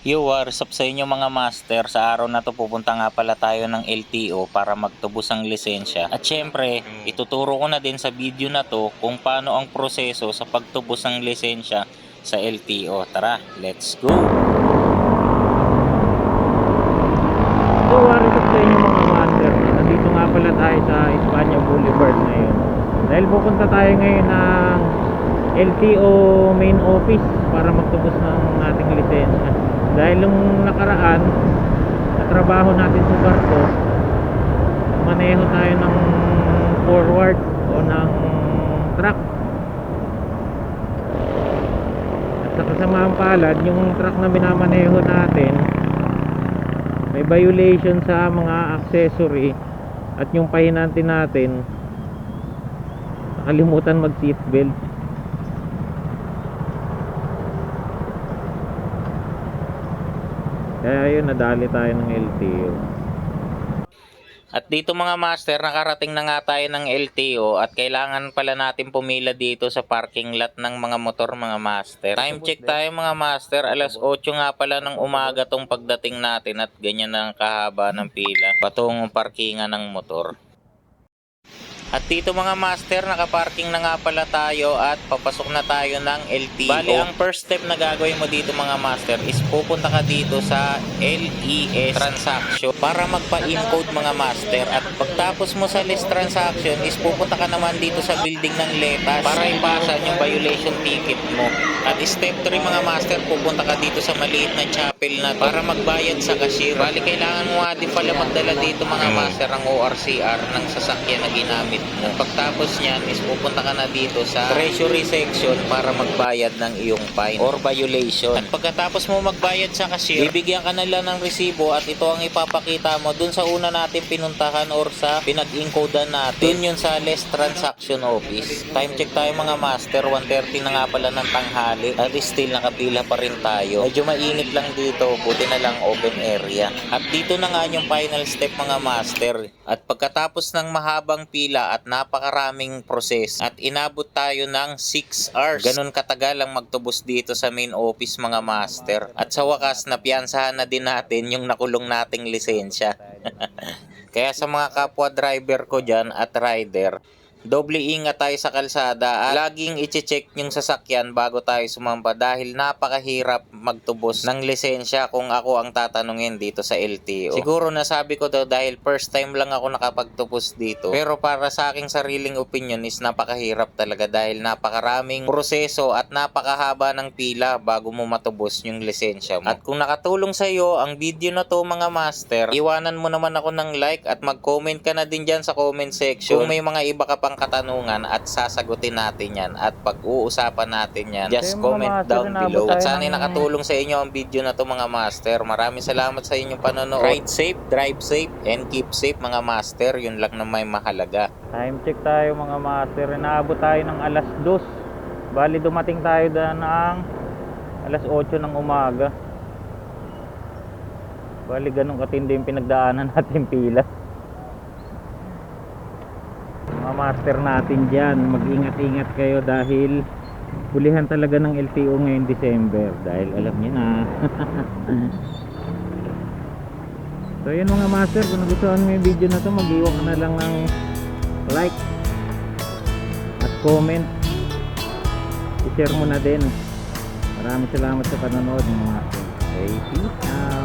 Yo, what's up sa inyo mga master? Sa araw na to pupunta nga pala tayo ng LTO para magtubos ang lisensya. At syempre, ituturo ko na din sa video na to kung paano ang proseso sa pagtubos ng lisensya sa LTO. Tara, let's go! So, warning up sa inyo mga master. Nandito nga pala tayo sa Espanya Boulevard ngayon. Dahil pupunta tayo ngayon ng LTO main office para magtubos ng ating lisensya. Dahil nung nakaraan, sa trabaho natin sa barko, maneho tayo ng forward o ng truck. At sa kasamaang palad, yung truck na minamaneho natin, may violation sa mga accessory at yung pahinante natin nakalimutan mag seatbelt kaya yun nadali tayo ng LTO At dito mga master, nakarating na nga tayo ng LTO at kailangan pala natin pumila dito sa parking lot ng mga motor mga master. Time check tayo mga master, alas 8 nga pala ng umaga tong pagdating natin at ganyan ang kahaba ng pila patungong parkingan ng motor. At dito mga master, nakaparking na nga pala tayo at papasok na tayo ng LTO. Bali, ang first step na gagawin mo dito mga master is pupunta ka dito sa LES transaction para magpa-encode mga master. At pagtapos mo sa list transaction is pupunta ka naman dito sa building ng LETAS para ipasa yung violation ticket mo. At step 3 mga master, pupunta ka dito sa maliit na chapel na para magbayad sa cashier. Bali, kailangan mo nga din pala magdala dito mga master ang ORCR ng sasakyan na ginamit mo. Pagtapos niyan is pupunta ka na dito sa treasury section para magbayad ng iyong fine or violation. At pagkatapos mo magbayad sa cashier, bibigyan ka nila ng resibo at ito ang ipapakita mo dun sa una natin pinuntahan or sa pinag-encodean natin. Dun yun sa less transaction office. Time check tayo mga master, 1.30 na nga pala ng tanghali at still nakapila pa rin tayo. Medyo mainit lang dito, buti na lang open area. At dito na nga yung final step mga master. At pagkatapos ng mahabang pila at napakaraming proses at inabot tayo ng 6 hours. Ganun katagal ang magtubos dito sa main office mga master. At sa wakas, napiansahan na din natin yung nakulong nating lisensya. Kaya sa mga kapwa driver ko dyan at rider, doble ingat tayo sa kalsada at laging iche-check yung sasakyan bago tayo sumampa dahil napakahirap magtubos ng lisensya kung ako ang tatanungin dito sa LTO. Siguro nasabi ko daw dahil first time lang ako nakapagtubos dito. Pero para sa aking sariling opinion is napakahirap talaga dahil napakaraming proseso at napakahaba ng pila bago mo matubos yung lisensya mo. At kung nakatulong sa iyo ang video na to mga master, iwanan mo naman ako ng like at mag-comment ka na din dyan sa comment section kung may mga iba ka pang katanungan at sasagutin natin yan at pag-uusapan natin yan. Just Okay, comment master, down below. At sana'y ng- nakatulong sa inyo ang video na to mga master. Maraming salamat sa inyong panonood. Ride safe, drive safe, and keep safe mga master. Yun lang na may mahalaga. time check tayo mga master inaabot tayo ng alas 2 bali dumating tayo dyan ng alas 8 ng umaga bali ganun katindi yung pinagdaanan natin pila mga master natin dyan. Mag-ingat-ingat kayo dahil hulihan talaga ng LTO ngayon December. Dahil alam niyo na. So yun mga master kung nagustuhan mo yung video na to mag-iwan na lang ng like at comment. I-share mo na din. Maraming salamat sa panonood mga master